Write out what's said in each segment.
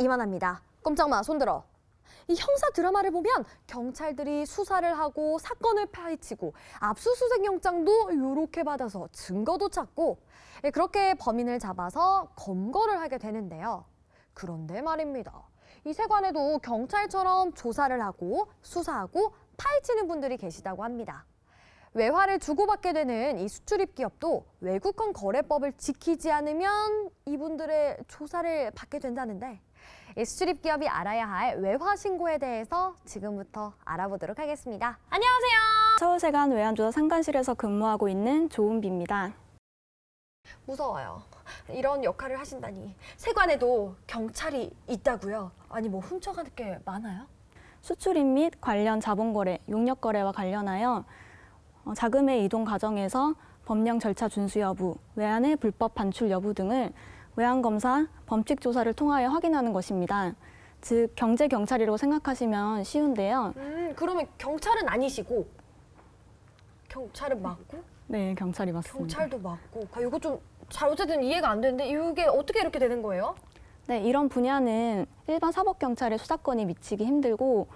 이만합니다. 꼼짝마 손들어. 이 형사 드라마를 보면 경찰들이 수사를 하고 사건을 파헤치고 압수수색 영장도 요렇게 받아서 증거도 찾고 예, 그렇게 범인을 잡아서 검거를 하게 되는데요. 그런데 말입니다. 이 세관에도 경찰처럼 조사를 하고 수사하고 파헤치는 분들이 계시다고 합니다. 외화를 주고받게 되는 이 수출입 기업도 외국권 거래법을 지키지 않으면 이분들의 조사를 받게 된다는데 이 수출입 기업이 알아야 할 외화 신고에 대해서 지금부터 알아보도록 하겠습니다. 안녕하세요. 서울세관 외환조사 상관실에서 근무하고 있는 조은비입니다. 무서워요. 이런 역할을 하신다니. 세관에도 경찰이 있다고요? 아니 뭐 훔쳐가는 게 많아요? 수출입 및 관련 자본거래, 용역거래와 관련하여 어, 자금의 이동 과정에서 법령 절차 준수 여부, 외환의 불법 반출 여부 등을 외환검사, 범칙 조사를 통하여 확인하는 것입니다. 즉 경제 경찰이라고 생각하시면 쉬운데요. 음 그러면 경찰은 아니시고 경찰은 맞고 네, 경찰이 맞습니다. 경찰도 맞고 아, 이거 좀 잘 어쨌든 이해가 안 되는데 이게 어떻게 이렇게 되는 거예요? 네, 이런 분야는 일반 사법 경찰의 수사권이 미치기 힘들고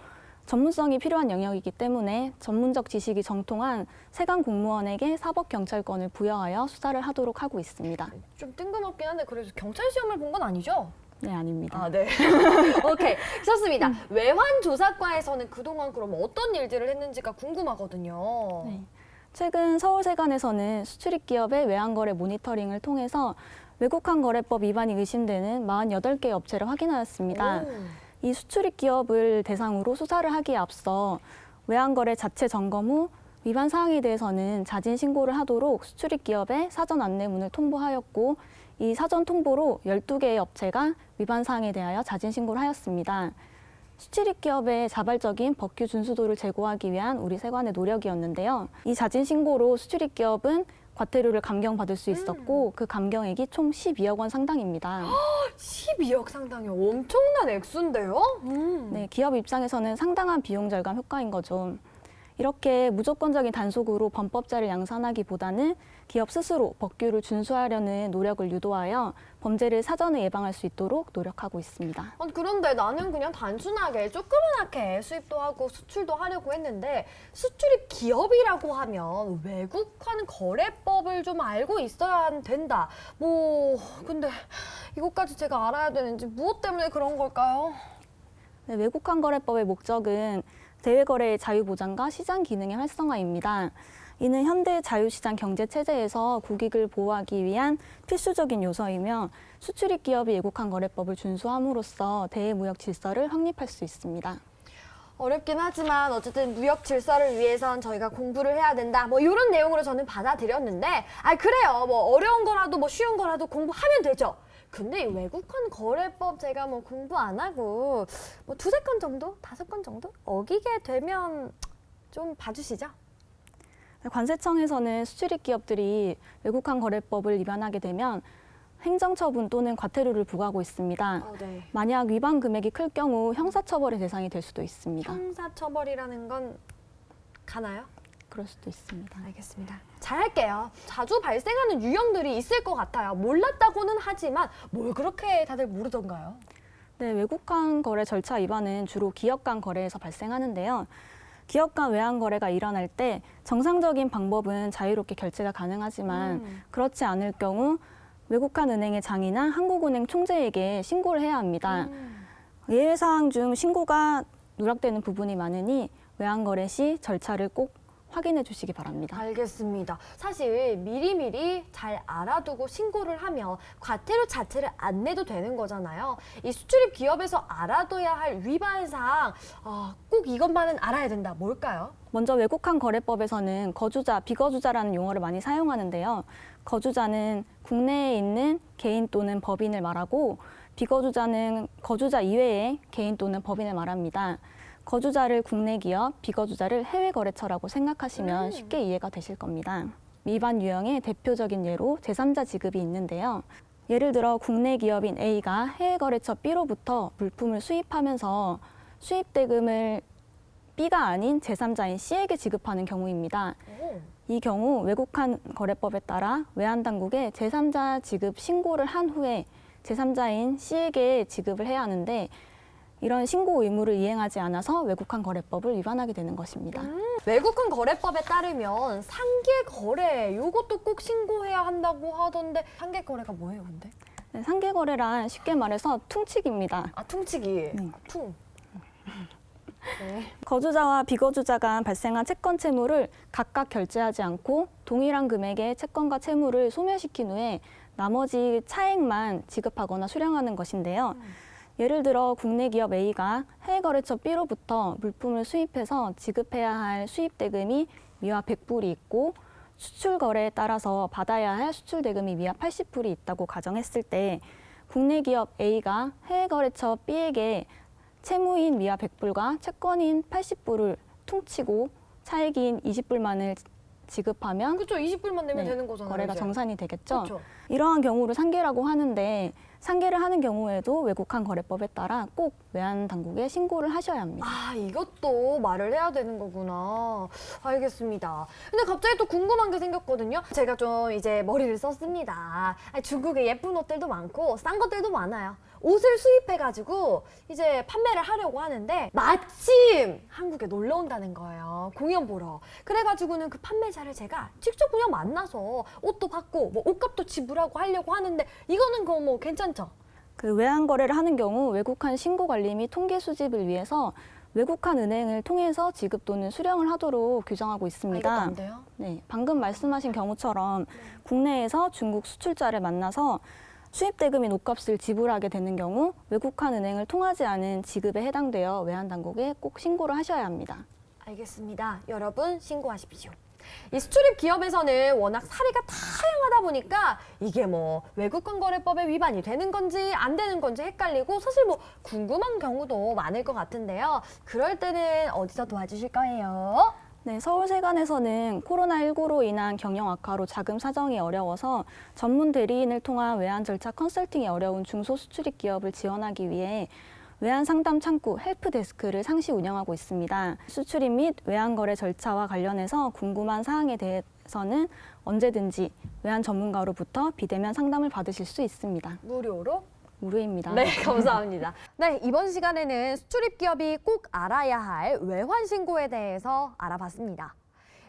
전문성이 필요한 영역이기 때문에 전문적 지식이 정통한 세관 공무원에게 사법경찰권을 부여하여 수사를 하도록 하고 있습니다. 좀 뜬금없긴 한데 그래서 경찰 시험을 본 건 아니죠? 네, 아닙니다. 아, 네. 오케이. 좋습니다. 외환 조사과에서는 그동안 그럼 어떤 일들을 했는지가 궁금하거든요. 네. 최근 서울세관에서는 수출입 기업의 외환거래 모니터링을 통해서 외국환 거래법 위반이 의심되는 48개 업체를 확인하였습니다. 오. 이 수출입 기업을 대상으로 수사를 하기에 앞서 외환거래 자체 점검 후 위반 사항에 대해서는 자진 신고를 하도록 수출입 기업에 사전 안내문을 통보하였고 이 사전 통보로 12개의 업체가 위반 사항에 대하여 자진 신고를 하였습니다. 수출입 기업의 자발적인 법규 준수도를 제고하기 위한 우리 세관의 노력이었는데요. 이 자진 신고로 수출입 기업은 과태료를 감경받을 수 있었고 그 감경액이 총 12억 원 상당입니다. 12억 상당의 엄청난 액수인데요? 음. 네, 기업 입장에서는 상당한 비용 절감 효과인 거죠. 이렇게 무조건적인 단속으로 범법자를 양산하기보다는 기업 스스로 법규를 준수하려는 노력을 유도하여 범죄를 사전에 예방할 수 있도록 노력하고 있습니다. 아니, 그런데 나는 그냥 단순하게 조그만하게 수입도 하고 수출도 하려고 했는데 수출입 기업이라고 하면 외국환 거래법을 좀 알고 있어야 된다. 뭐 근데 이것까지 제가 알아야 되는지 무엇 때문에 그런 걸까요? 네, 외국환 거래법의 목적은 대외거래의 자유보장과 시장 기능의 활성화입니다. 이는 현대 자유시장 경제 체제에서 국익을 보호하기 위한 필수적인 요소이며 수출입 기업이 외국환 거래법을 준수함으로써 대외 무역 질서를 확립할 수 있습니다. 어렵긴 하지만 어쨌든 무역 질서를 위해선 저희가 공부를 해야 된다. 뭐 이런 내용으로 저는 받아들였는데, 아 그래요. 뭐 어려운 거라도 뭐 쉬운 거라도 공부하면 되죠. 근데 이 외국환 거래법 제가 뭐 공부 안 하고 뭐 두세 건 정도, 다섯 건 정도 어기게 되면 좀 봐주시죠. 관세청에서는 수출입 기업들이 외국환 거래법을 위반하게 되면 행정처분 또는 과태료를 부과하고 있습니다. 어, 네. 만약 위반 금액이 클 경우 형사처벌의 대상이 될 수도 있습니다. 형사처벌이라는 건 가나요? 그럴 수도 있습니다. 알겠습니다. 잘할게요. 자주 발생하는 유형들이 있을 것 같아요. 몰랐다고는 하지만 뭘 그렇게 다들 모르던가요? 네, 외국환 거래 절차 위반은 주로 기업 간 거래에서 발생하는데요. 기업 간 외환 거래가 일어날 때 정상적인 방법은 자유롭게 결제가 가능하지만 음. 그렇지 않을 경우 외국환 은행의 장이나 한국은행 총재에게 신고를 해야 합니다. 음. 예외 사항 중 신고가 누락되는 부분이 많으니 외환 거래 시 절차를 꼭 확인해 주시기 바랍니다. 알겠습니다. 사실 미리미리 잘 알아두고 신고를 하면 과태료 자체를 안 내도 되는 거잖아요. 이 수출입 기업에서 알아둬야 할 위반 사항, 아, 꼭 이것만은 알아야 된다. 뭘까요? 먼저 외국환 거래법에서는 거주자, 비거주자라는 용어를 많이 사용하는데요. 거주자는 국내에 있는 개인 또는 법인을 말하고 비거주자는 거주자 이외의 개인 또는 법인을 말합니다. 거주자를 국내 기업, 비거주자를 해외 거래처라고 생각하시면 음. 쉽게 이해가 되실 겁니다. 위반 유형의 대표적인 예로 제3자 지급이 있는데요. 예를 들어 국내 기업인 A가 해외 거래처 B로부터 물품을 수입하면서 수입 대금을 B가 아닌 제3자인 C에게 지급하는 경우입니다. 오. 이 경우 외국환 거래법에 따라 외환 당국에 제3자 지급 신고를 한 후에 제3자인 C에게 지급을 해야 하는데 이런 신고 의무를 이행하지 않아서 외국환 거래법을 위반하게 되는 것입니다. 외국환 거래법에 따르면 상계 거래 요것도 꼭 신고해야 한다고 하던데 상계 거래가 뭐예요, 근데? 네, 상계 거래란 쉽게 말해서 퉁치기입니다. 아 퉁치기. 음. 퉁. 네. 거주자와 비거주자 간 발생한 채권 채무를 각각 결제하지 않고 동일한 금액의 채권과 채무를 소멸시킨 후에 나머지 차액만 지급하거나 수령하는 것인데요. 예를 들어 국내 기업 A가 해외 거래처 B로부터 물품을 수입해서 지급해야 할 수입 대금이 미화 100불이 있고 수출 거래에 따라서 받아야 할 수출 대금이 미화 80불이 있다고 가정했을 때 국내 기업 A가 해외 거래처 B에게 채무인 미화 100불과 채권인 80불을 퉁치고 차액인 20불만을 지급하면 그렇죠. 20불만 내면 네, 되는 거잖아요. 거래가 이제. 정산이 되겠죠. 그렇죠. 이러한 경우를 상계라고 하는데 상계를 하는 경우에도 외국환 거래법에 따라 꼭 외환 당국에 신고를 하셔야 합니다. 아, 이것도 말을 해야 되는 거구나. 알겠습니다. 근데 갑자기 또 궁금한 게 생겼거든요. 제가 좀 이제 머리를 썼습니다. 중국에 예쁜 옷들도 많고 싼 것들도 많아요. 옷을 수입해가지고 이제 판매를 하려고 하는데 마침 한국에 놀러 온다는 거예요. 공연 보러. 그래가지고는 그 판매자를 제가 직접 그냥 만나서 옷도 받고 뭐 옷값도 지불하고 하려고 하는데 이거는 그뭐 괜찮 죠? 그 외환 거래를 하는 경우 외국환 신고 관리 및 통계 수집을 위해서 외국환 은행을 통해서 지급 또는 수령을 하도록 규정하고 아, 있습니다. 안 돼요? 네, 방금 말씀하신 경우처럼 국내에서 중국 수출자를 만나서 수입 대금인 옷값을 지불하게 되는 경우 외국환 은행을 통하지 않은 지급에 해당되어 외환 당국에 꼭 신고를 하셔야 합니다. 알겠습니다. 여러분 신고하십시오. 이 수출입 기업에서는 워낙 사례가 다양하다 보니까 이게 뭐 외국환 거래법에 위반이 되는 건지 안 되는 건지 헷갈리고 사실 뭐 궁금한 경우도 많을 것 같은데요. 그럴 때는 어디서 도와주실 거예요? 네, 서울세관에서는 코로나19로 인한 경영 악화로 자금 사정이 어려워서 전문 대리인을 통한 외환 절차 컨설팅이 어려운 중소수출입 기업을 지원하기 위해 외환 상담 창구 헬프 데스크를 상시 운영하고 있습니다. 수출입 및 외환 거래 절차와 관련해서 궁금한 사항에 대해서는 언제든지 외환 전문가로부터 비대면 상담을 받으실 수 있습니다. 무료로? 무료입니다. 네, 감사합니다. 네, 이번 시간에는 수출입 기업이 꼭 알아야 할 외환 신고에 대해서 알아봤습니다.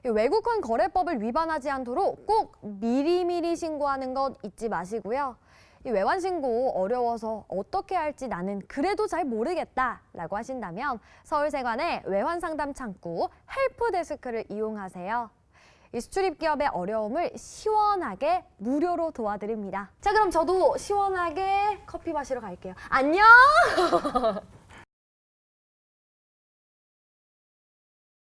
이 외국환 거래법을 위반하지 않도록 꼭 미리미리 신고하는 것 잊지 마시고요. 이 외환 신고 어려워서 어떻게 할지 나는 그래도 잘 모르겠다라고 하신다면 서울세관의 외환 상담 창구 헬프 데스크를 이용하세요. 이 수출입 기업의 어려움을 시원하게 무료로 도와드립니다. 자, 그럼 저도 시원하게 커피 마시러 갈게요. 안녕!